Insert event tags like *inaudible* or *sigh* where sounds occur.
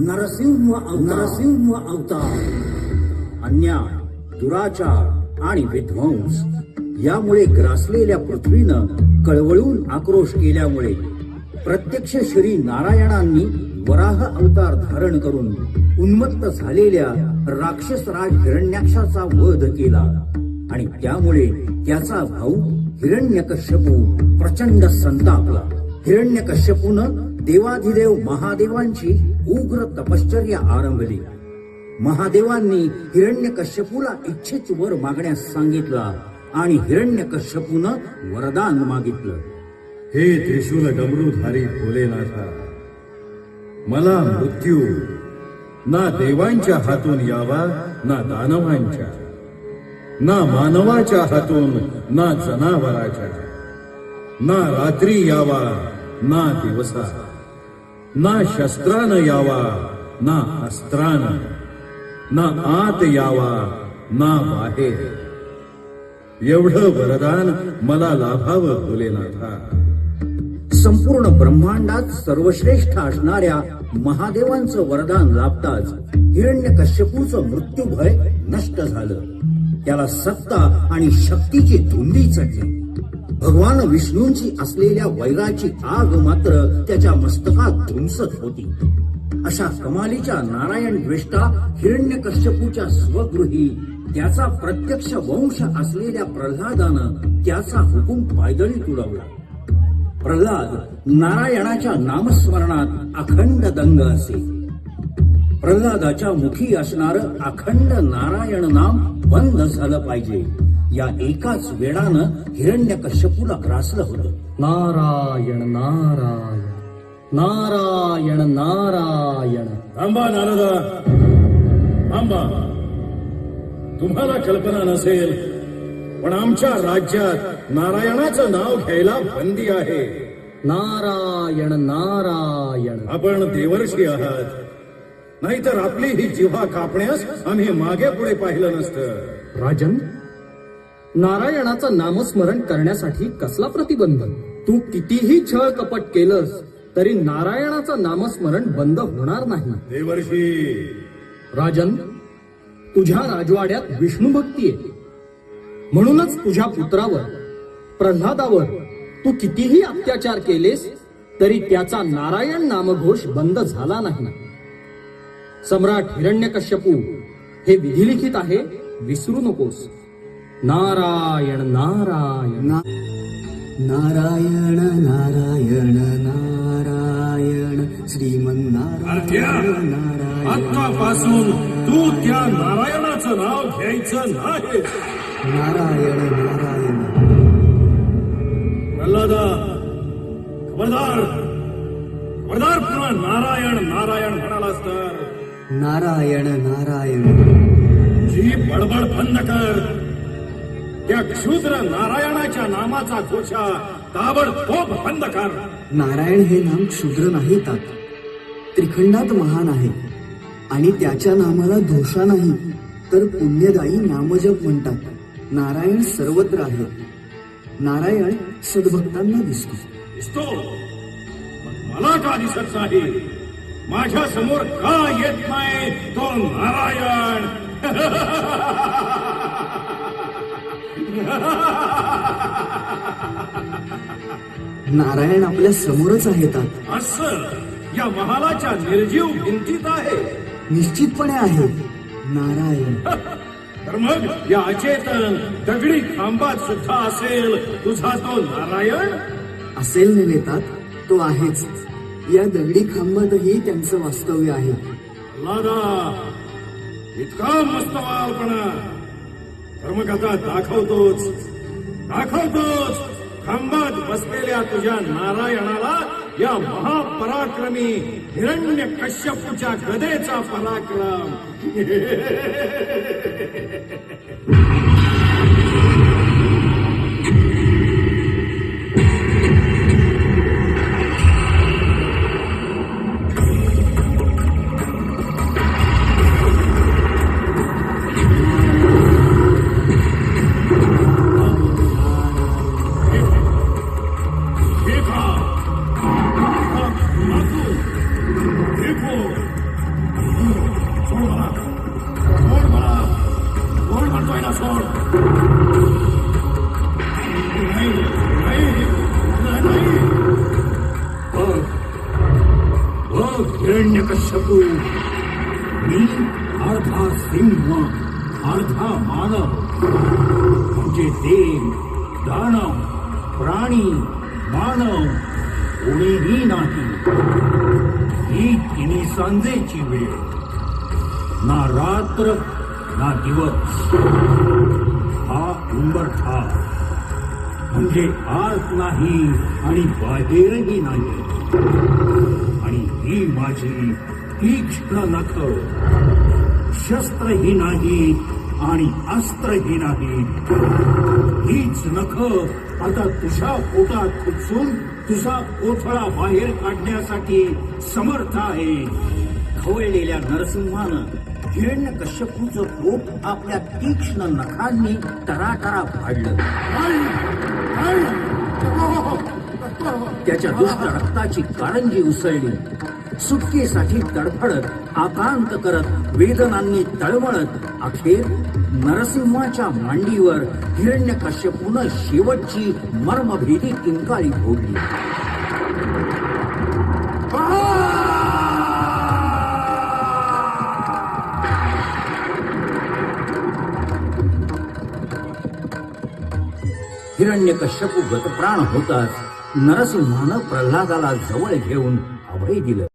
नरसिंह नरसिंह अवतार. अन्याय दुराचार आणि विध्वंस यामुळे ग्रासलेल्या पृथ्वीनं कळवळून आक्रोश केल्यामुळे प्रत्यक्ष श्री नारायणांनी वराह अवतार धारण करून उन्मत्त झालेल्या राक्षसराज हिरण्याक्षाचा वध केला. आणि त्यामुळे त्याचा भाऊ हिरण्यकश्यपू प्रचंड संतापला. हिरण्यकश्यपूनं देवाधिदेव महादेवांची उग्र तपश्चर्या आरंभली. महादेवांनी हिरण्यकश्यपूला इच्छित वर मागण्यास सांगितला आणि हिरण्यकश्यपूनं वरदान मागितलं. हे त्रिशूल डमरूधारी भोलेनाथा मला मृत्यू ना देवांच्या हातून यावा ना दानवांच्या ना मानवाच्या हातून ना जनावराच्या. ना रात्री यावा ना दिवसा. ना शस्त्रानं यावा ना अस्त्रानं. ना आत यावा ना बाहेर. एवढं वरदान मला लाभावं भोलेनाथा. संपूर्ण ब्रह्मांडात सर्वश्रेष्ठ असणाऱ्या महादेवांचं वरदान लाभताच हिरण्यकश्यपूचं मृत्यूभय नष्ट झालं. त्याला सत्ता आणि शक्तीची धुंदी चढली. भगवान विष्णूंची असलेल्या वैराची आग मात्र त्याच्या मस्तकात धुमसत होती. अशा कमालीच्या नारायण द्वेष्टा हिरण्यकश्यपूच्या स्वगृही त्याचा प्रत्यक्ष वंश असलेल्या प्रल्हादानं त्याचा हुकूम पायदळी तुडवला. प्रल्हाद नारायणाच्या नामस्मरणात अखंड दंग असे. प्रल्हादाच्या मुखी असणार अखंड नारायण नाम बंद झालं पाहिजे. या एकाच वेळानं हिरण्यकश्यपूला ग्रासलं होतं. नारायण नारायण. नारायण नारायण. थांबा नारदा. थांबा. तुम्हाला कल्पना नसेल पण आमच्या राज्यात नारायणाचं नाव घ्यायला बंदी आहे. नारायण नारायण. आपण देवर्षी आहात. नाहीतर आपली ही जिव्हा कापण्यास आम्ही मागे पुढे पाहिलं नसतं. राजन नारायणाचं नामस्मरण करण्यासाठी कसला प्रतिबंध? तू कितीही छळ कपट केलंस तरी नारायणाचं नामस्मरण बंद होणार नाही. देवर्षी! राजन तुझ्या राजवाड्यात विष्णू भक्ती आहे. म्हणूनच तुझ्या पुत्रावर प्रल्हादावर तू कितीही अत्याचार केलेस तरी त्याचा नारायण नामघोष बंद झाला नाही. सम्राट हिरण्यकश्यपू हे विधिलिखित आहे विसरू नकोस. नारायण नारायण। नारायण नारायण नारायण। श्रीमन्नारायण नारायण। आतापासून तू त्या नारायणाचं नाव घ्यायचं नाही. नारायण नारायण। प्रल्हादा खबरदार खबरदार पुन्हा नारायण नारायण म्हणालास तर. नारायण नारायण। जी बडबड बंद कर. त्या क्षुद्र नारायणाच्या नामाचा घोषा ताबडतोब बंद कर. नारायण हे नाम क्षुद्र नाही तात. त्रिखंडात महान आहे. आणि त्याच्या नामाला धोषा नाही तर पुण्यदायी नामजप म्हणतात. नारायण सर्वत्र आहे. नारायण सद्भक्तांना दिसतो. दिसतो. मला का दिसत नाही? माझ्यासमोर का येत नाही तो नारायण? *laughs* नारायण आपल्या समोरच आहेत असं या महालाच्या निर्जीव भिंतीत आहे. निश्चितपणे आहे. नारायण. तर मग या अचेतन दगडी खांबात सुद्धा असेल. तुझा तो नारायण? असेल नव्हेतात तो आहेच. या दगडी खांबातही त्यांचं वास्तव्य आहे. लादा इतका मस्त बालपणा धर्मकथा दाखवतोच. दाखवतोच. खांबात बसलेल्या तुझ्या नारायणाला या महापराक्रमी हिरण्य कश्यपूच्या गदेचा पराक्रम. *laughs* सोड मला सोड मला सोड म्हणतोय ना सोड नाही नाही नाही बघ बघ अर्धा सिंह अर्धा मानव म्हणजे देव दानव प्राणी मानव कोणीही नाही ही तिन्ही सांजेची ना रात्र ना दिवस. हा उंबरठा म्हणजे आत नाही आणि बाहेरही नाही. आणि ही माझी तीक्ष्ण नख. शस्त्रही नाही आणि अस्त्रही नाही. हीच नख आता तुझ्या पोटात खुपसून तुझा कोथळा बाहेर काढण्यासाठी समर्थ आहे. खवळलेल्या नरसिंहानं हिरण्य कश्यपूचं पोट आपल्या तीक्ष्ण नखांनी टराटरा फाडलं त्याच्या दुष्ट रक्ताची कारंजी उसळली. सुटकेसाठी तडफडत आकांत करत वेदनांनी तळमळत अखेर नरसिंहाच्या मांडीवर हिरण्य कश्यपून शेवटची मर्मभेदी किंकाळी फोडली. हिरण्य कश्यपू गतप्राण होताच नरसिंहानं प्रल्हादाला जवळ घेऊन अभय दिलं.